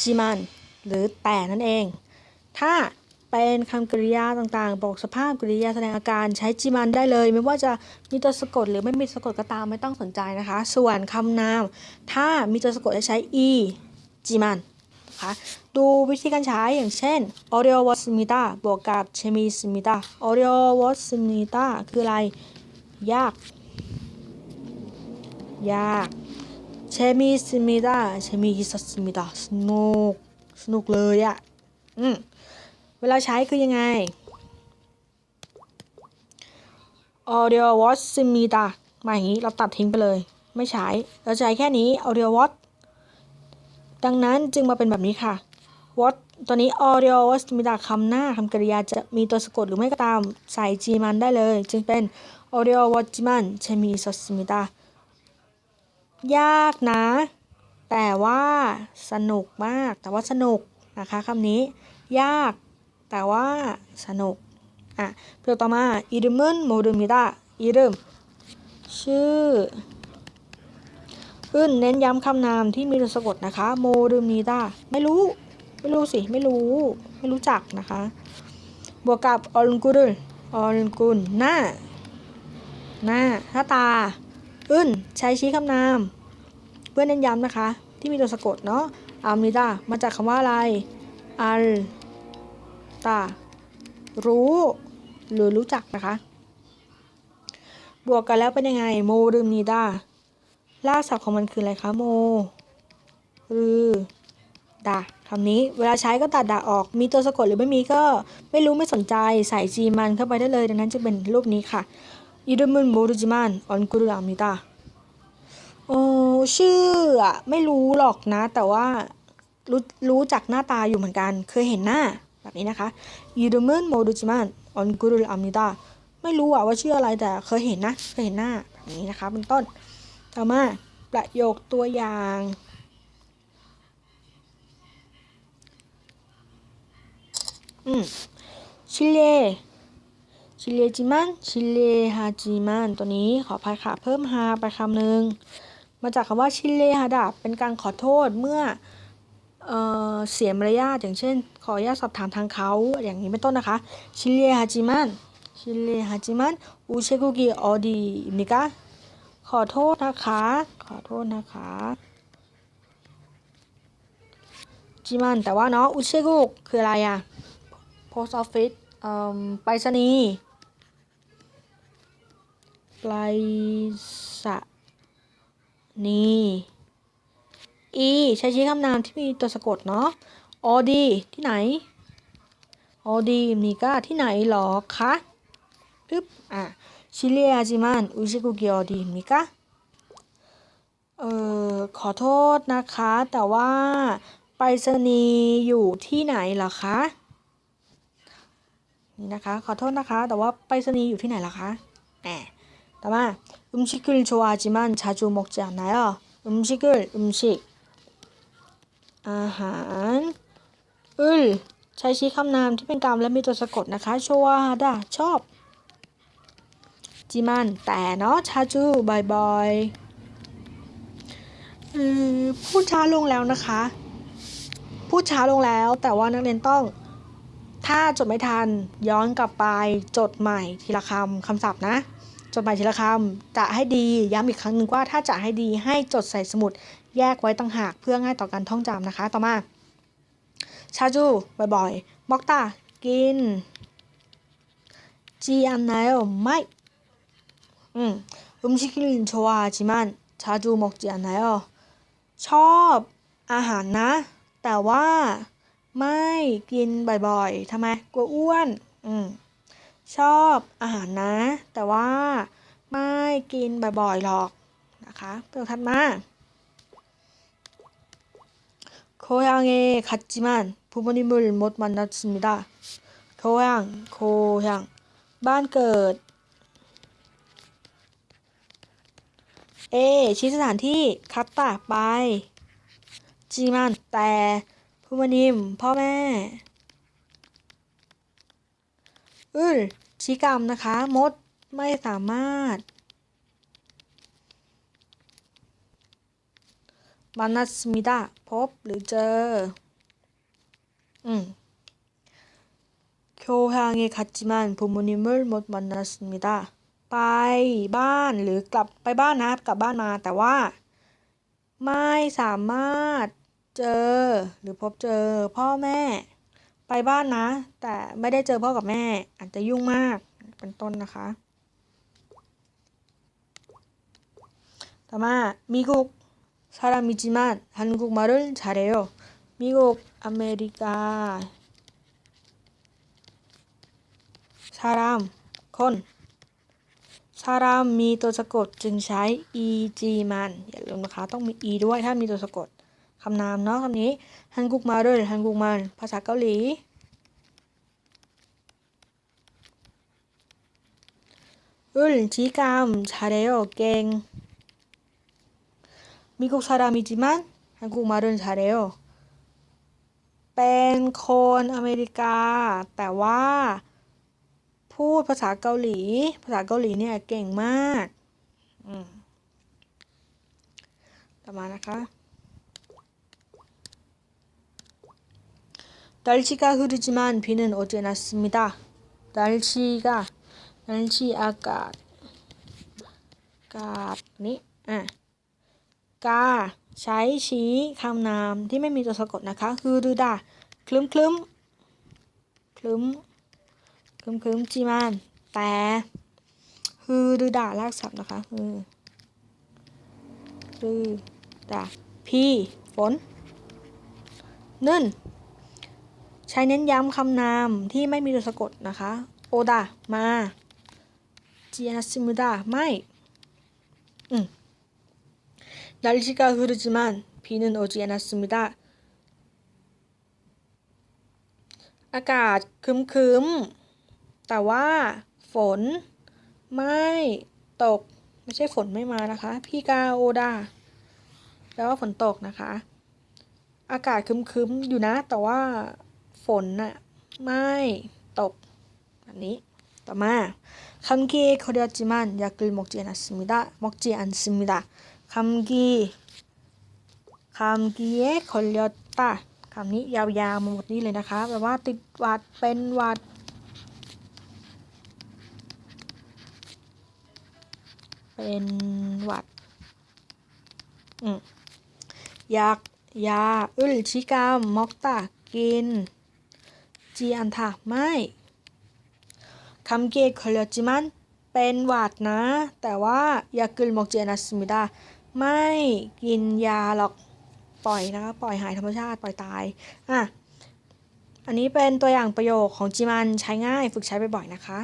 จิมัน หรือแต่นั่นเอง ถ้าเป็นคำกริยาต่างๆ บอกสภาพกริยาแสดงอาการใช้จิมันได้เลย ไม่ว่าจะมีตัวสะกดหรือไม่มีสะกดก็ตามไม่ต้องสนใจนะคะ ส่วนคำนาม ถ้ามีตัวสะกดจะใช้ e จิมันนะคะดูวิธีการใช้อย่างเช่นออริโอวอสมิตาบวกกับเชมิสมิตาออริโอวอสมิตาคืออะไร ยาก ยาก เชมิสมิดาเชมิสมิดาสนุกสนุกเลยอะ่ะอืมเวลาใช้คือยังไง audio watch ซิมิดามาอย่างนี้เราตัดทิ้งไปเลย ไม่ใช้เราใช้แค่นี้ audio watch ดังนั้นจึงมาเป็นแบบนี้ค่ะ what ตัวนี้ audio watch มิดาคำหน้าคำกริยาจะมีตัวสะกดหรือไม่ก็ตามใส่ g มันได้เลย จึงเป็น audio watch มันเชมิสมิดา ยากนะ แต่ว่าสนุกมาก แต่ว่าสนุกนะคะคำนี้ ยาก แต่ว่าสนุก อะเพื่อต่อมาอิรุมุนโมรุมิดาอิรุมชื่อขึ้นเน้นย้ำคำนามที่มีตัวสะกดนะคะ โมรุมิดาไม่รู้ ไม่รู้สิ ไม่รู้ ไม่รู้จักนะคะ บวกกับออลกุลออลกุลหน้า หน้า หน้าตา อึนใช้ชี้คำนาม เพื่อเน้นย้ำนะคะ ที่มีตัวสะกดเนาะอามิดามาจากคำว่าอะไร อัลตารู้ หรือรู้จักนะคะ บวกกันแล้วเป็นยังไง โมรึมนีดารากศัพท์ของมันคืออะไรคะโมรือดาคำนี้เวลาใช้ก็ตัดดาออก มีตัวสะกดหรือไม่มีก็ไม่รู้ไม่สนใจใส่จีมันเข้าไปได้เลย ดังนั้นจะเป็นรูปนี้ค่ะ อิรุมุนโมรุจิมันออนกุรุอามิดาโอ้ชื่ออะไม่รู้หรอกนะ แต่ว่ารู้รู้จักหน้าตาอยู่เหมือนกัน เคยเห็นหน้าแบบนี้นะคะยูดมุนโมดูจิมันออนกรุลอามิดาไม่รู้อะว่าชื่ออะไรแต่เคยเห็นนะ เคยเห็นหน้าแบบนี้นะคะเป็นต้น ต่อมาประโยคตัวอย่าง อืมชิเล ชิเลจิมันชิเลฮาจิมันตัวนี้ขออภัยค่ะ เพิ่มฮาไปคำหนึ่งมาจากคำว่าชิเลฮาดาเป็นการขอโทษเมื่อเออเสียมารยาทอย่างเช่น ขออนุญาตสอบถามทางเขาอย่างนี้เป็นต้นนะคะชิเลฮาจิมันชิเลฮาจิมันอูเชกุกิออดีมิกะขอโทษนะคะ ขอโทษนะคะจิมันแต่ว่าเนาะอุเชกุกคืออะไรอะ post office เอ่อไปรษณีย์ ไปรษณีย์ e ใช้ชี้คำนามที่มีตัวสะกดเนาะออดี ที่ไหนออดีมีก้าที่ไหนหรอคะปึ๊บอะชิเลียจิมันอุชิกุกิออดีมีก้าเอ่อขอโทษนะคะ แต่ว่าไปรษณีย์อยู่ที่ไหนเหรอคะนี่นะคะ ขอโทษนะคะ แต่ว่าไปรษณีย์อยู่ที่ไหนล่ะคะแหม ต่อมา음식을좋아하지만자주먹지않아요음식을음식อาหารอึลใช้ชี้คำนามที่เป็นกรรมและมีตัวสะกดนะคะโชวาดาชอบ จิมัน แต่เนาะชาจูบ่อยๆอืมพูดช้าลงแล้วนะคะ พูดช้าลงแล้ว แต่ว่านักเรียนต้อง ถ้าจดไม่ทันย้อนกลับไปจดใหม่ทีละคำคำศัพท์นะ จดหมายทีละคำจะให้ดีย้ำอีกครั้งหนึ่งว่าถ้าจะให้ดีให้จดใส่สมุดแยกไว้ต่างหากเพื่อง่ายต่อการท่องจำนะคะ ต่อมา ชาจูบ่อยๆบอกตากินจีอันไนโอไม่อืม음식을좋아하지만자주먹지않아요ชอบอาหารนะ แต่ว่าไม่กินบ่อยๆทำไมกลัวอ้วนอืม ชอบอาหารนะ แต่ว่าไม่กินบ่อยๆหรอกนะคะตัวถัดมา고향에갔지만부모님을못만났습니다 고향 고향บ้านเกิด เอชี้สถานที่คัตตาไปจีมันแต่ผู้มนิมพ่อแม่ อื้อชีกรรมนะคะ มดไม่สามารถมานัสมิดาพบหรือเจอ อืมโคฮังเอคัจิมันพูไปบ้านหรือกลับไปบ้านนะกลับบ้านมาแต่ว่า ไม่สามารถเจอหรือพบเจอพ่อแม่ ไปบ้านนะ แต่ไม่ได้เจอพ่อกับแม่ อาจจะยุ่งมากเป็นต้นนะคะ ต่อมา미국사람이지만한국말을잘해요 미국อเมริกา ซาราม คน ซารามมีตัวสะกดจึงใช้ eg มัน อย่าลืมนะคะ ต้องมี e ด้วยถ้ามีตัวสะกด คำนามเนาะคำนี้ฮันกุกมาเรฮันกุกมันภาษาเกาหลีอึลชีกามชาเรโอเก่งมิกุกซารามจิมันฮันกุกมาเรชาเรโอเป็นคนอเมริกา แต่ว่า พูดภาษาเกาหลี ภาษาเกาหลีเนี่ยเก่งมาก อืมต่อมานะคะ 날씨가 흐리지만 비는 어제 났습니다. 날씨가 날씨 아까 กาศนี้อ่ะกา ใช้ชี้คำนามที่ไม่มีตัวสะกดนะคะคือดูดาคลึ้มคลึ้มคลึ้มคลึ้มคลึ้มจีมานแต่คือดูดาลากศัพท์นะคะคือคือดาพี่ฝนนึ่น ใ ช้เน้นย้ำคำนามที่ไม่มีตัวสะกดนะคะ โอดา มาจีนัสมิดา ไม่ อืม날씨가 흐르지만 비는 오지 않았습니다. อากาศครึ้มๆ แต่ว่า ฝน ไม่ตก ไม่ใช่ฝนไม่มานะคะ พี่กาโอดาแปลว่าฝนตกนะคะ อากาศครึ้มๆ อยู่นะ แต่ว่า ฝ นน่ะไม่ตกอันนี้ต่อมาคำกีเขาเรียจิมันอยากลืนมกจีอันสมิดะมกจีอันซิมิดะคำกีคำกีเอเขาเรียกตาคำนี้ยาวๆมาหมดนี้เลยนะคะแปลว่าติดวัดเป็นวัดเป็นหวัดอยากยาอึลชิกามมอกตากิน จีอันทาไม่คำเกะคลจิมันเป็นหวัดนะแต่ว่ายากึลมอกเจนัสมิดาไม่กินยาหรอกปล่อยนะคะปล่อยหายธรรมชาติปล่อยตายอะอันนี้เป็นตัวอย่างประโยคของจิมันใช้ง่ายฝึกใช้บ่อยๆนะคะ